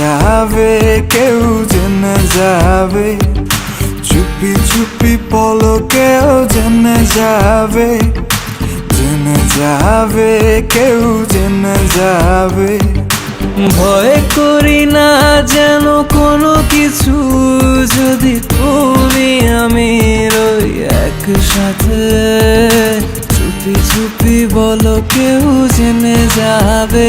যাবে কেউ জেনে যাবে। চুপি চুপি পলকেও জেনে যাবে। জেনে যাবে, কেউ জেনে যাবে। ভয় করি না যেন কোনো কিছু, যদি তুমি আমি রই একসাথে। চুপি চুপি বলো কেউ জেনে যাবে।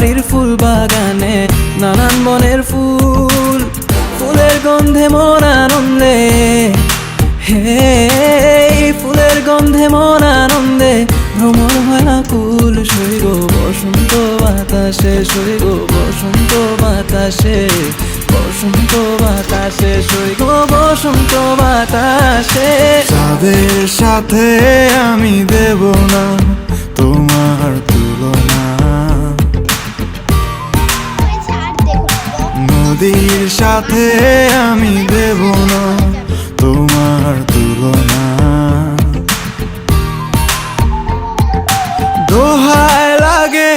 বাড়ির ফুল বাগানে, নানান বনের ফুল, ফুলের গন্ধে মন আনন্দে। হে, ফুলের গন্ধে মন আনন্দে, ভ্রমণ হয় কুল সৈগ বসন্ত বাতাসে সৈগ বসন্ত বাতাসে বসন্ত বাতাসে সৈগ বসন্ত বাতাসে। তাদের সাথে আমি দেব না, তোমার নদীর সাথে আমি দেব না তোমার তুলনা। দোহায় লাগে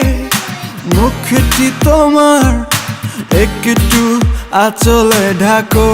মুখটি তোমার একটু আচলে ঢাকো।